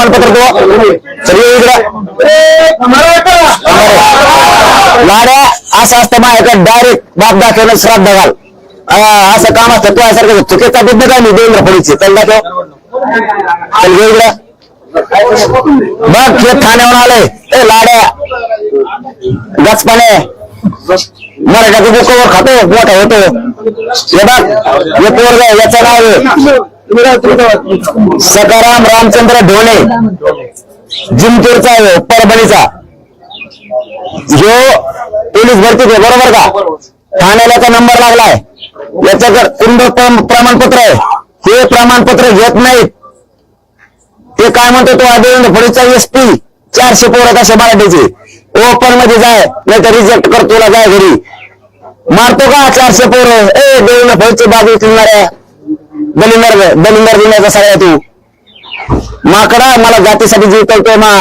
प्रमाणपत्र तो सगळे इकडं लाड्या असं असतं माझ्याकडे डायरेक्ट बाप दाखवणं श्राद्ध घाल असं काम असतं तू सारखं चुकीचा बुद्ध काय मी देवेंद्र फडणवीस चल दाखव चल घे इकडं बघ हे ठाण्यावर आलंय ए लाड्या गचपाने मराठ्याचं बुकवर खातो मोठा होतो हे बघ हे पोरग याचं नाव सकाराम रामचंद्र ढोणे जिंतूरचा आहे हो, परभणीचा. जो पोलीस भरतीत आहे बरोबर का? ठाण्याला नंबर लागलाय. याच्याकडे कुंड प्रमाणपत्र आहे. हे प्रमाणपत्र घेत नाहीत. ते काय म्हणतो तो देवेंद्र फडीचा एस पी चारशे पोरं कशा मराठीचे ओपनमध्ये जाय नाही तर रिजेक्ट करतो तुला जाय घरी. मारतो का चारशे पोरं? ए देवेंद्र फडीचे बाजू उचलणाऱ्या. दलिंदर दलिंदर देण्याचा सगळ्या तू. माकडा मला जातीसाठी जीवतवतोय मा.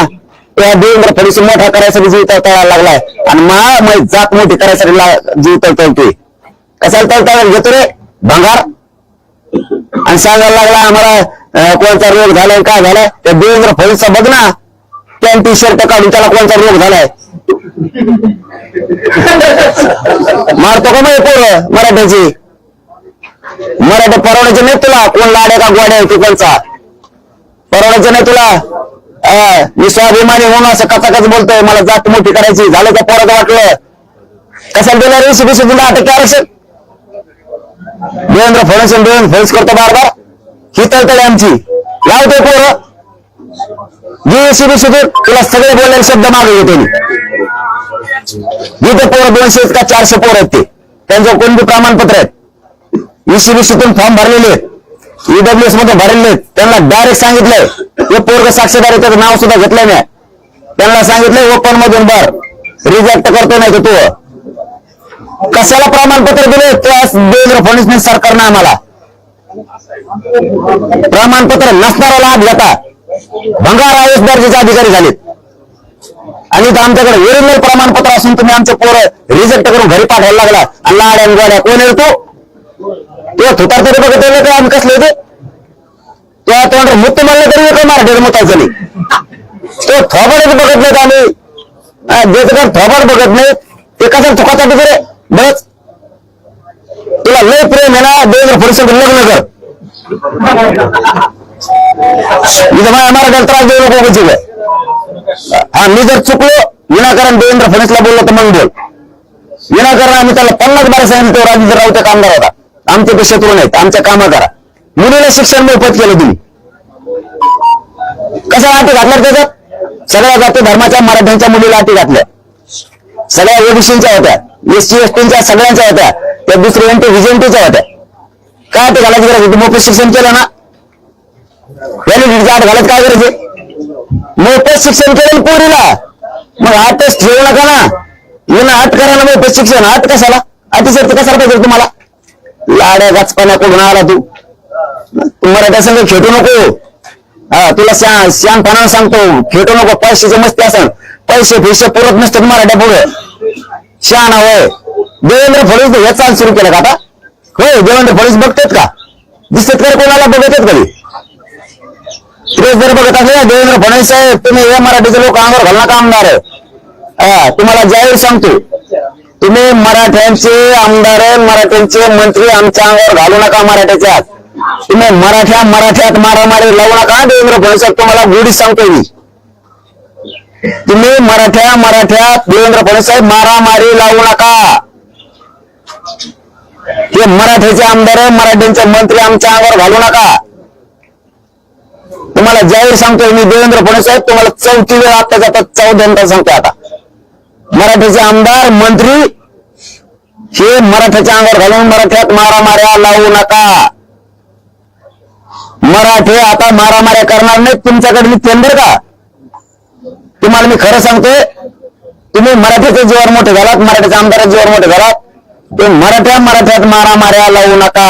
त्या देवेंद्र फडणवीस मोठा करायसाठी जीव तळताळायला लागलाय. आणि मा जात मोठी करायसाठी ला- जीव तळतळतोय कशाला तळतळ घेतो रे? भंगार. आणि सांगायला लागला आम्हाला कोणता रोग झालाय काय झालाय? त्या देवेंद्र फडणवीसचा बघ ना. पॅन्ट टी शर्ट काढून त्याला कोणता रोग झालाय? मारतो का मग पोरं मराठ्याची? मराठा परवडायचे नाही तुला? कोण लाड्या का गोड्या आहे? तू कोणचा? परवडायचं नाही तुला? मी स्वाभिमानी होऊन असं कसा कसं बोलतोय. मला जात मोठी करायची. झालं का पोराचं वाटलं. कशाला दिला रे सीबीसी तुला अटक आरक्षण? देवेंद्र फडणवीस देवेंद्र फडणवीस करतो बार बार ही तळतळे आमची. लावते पोरं. जे सीबीसी तुला सगळे बोललेले शब्द मागे घेतो मी. जिथे पोरं. दोनशे का चारशे पोर आहेत ते. त्यांचं कोणते प्रमाणपत्र आहेत? ईसीबीसीतून फॉर्म भरलेले आहेत. ईडब्ल्यूएसमध्ये भरलेले त्यांना डायरेक्ट सांगितलंय. हे पोरग साक्षीदार आहे, त्याचं नाव सुद्धा घेतलंय नाही त्यांना सांगितलंय ओपन मधून भर. रिजेक्ट करतो नाही तर तू. कशाला प्रमाणपत्र दिले? त्यास देवेंद्र फडणवीस सरकारनं आम्हाला. प्रमाणपत्र नसणारा लाभ घेता. भंगार आय एस दर्जाचे अधिकारी झालेत. आणि इथं आमच्याकडे ओरिजिनल प्रमाणपत्र असून तुम्ही आमचे पोरं रिजेक्ट करून घरी पाठवायला लागला. आणि लाड्या गाड्या गोड्या कोण येतो तो थुतार तरी बघत येईल का? आम्ही कसले होते? त्या तोंड मुत म्हणलं तरी काय मराठीवर मुतायचं नाही तो थोबाडच बघत नाहीत आम्ही. हा, काय थोबाड बघत नाही ते कसं थुकाचा रे बस तुला लय प्रेम आहे ना देवेंद्र फडणवीस लग्न कर. इथं माझ्या मराठ्याला त्रास देऊ नको उगाच हा मी जर चुकलो विनाकारण देवेंद्र फडणवीसला बोललो तर मग बोल. विनाकारण आम्ही त्याला पन्नास बारा सांगितलं तो राजेंद्र राऊत कामगार होता आमच्यापेक्षा ते शत्रू नाहीत आमच्या कामा करा. मुलीला शिक्षण मोफत केलं तुम्ही. कशा अटी घातल्या त्याच्यात? सगळ्या जाती धर्माच्या मराठ्यांच्या मुलीला अटी घातल्या. सगळ्या ओबीसीच्या होत्या एस टी सगळ्यांच्या होत्या त्या दुसऱ्या एनटी व्हिजेंटीच्या होत्या. काय अटी घालायची गरज होती? मोफत शिक्षण केलं ना? व्हॅलिडिटीची आठ घालत काय गरज आहे? मोफत शिक्षण केलं पोरीला. मग आठच ठेवू नका ना. येणं आठ करा ना मोफत शिक्षण. आठ कशाला? अतिशय कशाला पाहिजे तुम्हाला? लाड्या गाचपाण्या कुठून आला तू? तू मराठ्या संघ खेटू नको. हा तुला श्याम श्यामपणानं सांगतो खेटू नको पैशाची मस्ती असं पैसे फिशे पुरत नसतात मराठ्या पुढे. शहाणा होय देवेंद्र फडणवीस हे चाल सुरू केलं का आता? होय देवेंद्र फडणवीस बघतात का? दिसतात का कोणाला बघतात कधी? रोज जर बघत असले देवेंद्र फडणवीस साहेब तुम्ही हे मराठीचे लोक अंगावर घालणार का आमदार आहे. हा, तुम्हाला जाहीर सांगतो तुम्ही मराठ्यांचे आमदार मराठ्यांचे मंत्री आमच्या अंगावर घालू नका मराठ्याच्यात. तुम्ही मराठ्या मराठ्यात मारामारी लावू नका देवेंद्र फडणवीस साहेब तुम्हाला गुढी सांगतो मी. तुम्ही मराठ्या मराठ्यात देवेंद्र फडणवीस मारामारी लावू नका. हे मराठ्याचे आमदार आहे मराठ्यांचे मंत्री आमच्या अंगावर घालू नका. तुम्हाला जाहीर सांगतोय मी देवेंद्र फडणवीस तुम्हाला चौथी वेळ आता जातात चौद्यांदा सांगतोय आता. मराठ्याचे आमदार मंत्री हे मराठ्याच्या अंगावर घालून मराठ्यात मारामाऱ्या लावू नका. मराठे आता मारामाऱ्या करणार नाहीत तुमच्याकडे. मी टेंडर का? तुम्हाला मी खरं सांगतोय तुम्ही मराठ्याचे जीवन मोठे झालात मराठ्याच्या आमदाराचे जीवन मोठे झालात. ते मराठ्या मराठ्यात मारामाऱ्या लावू नका.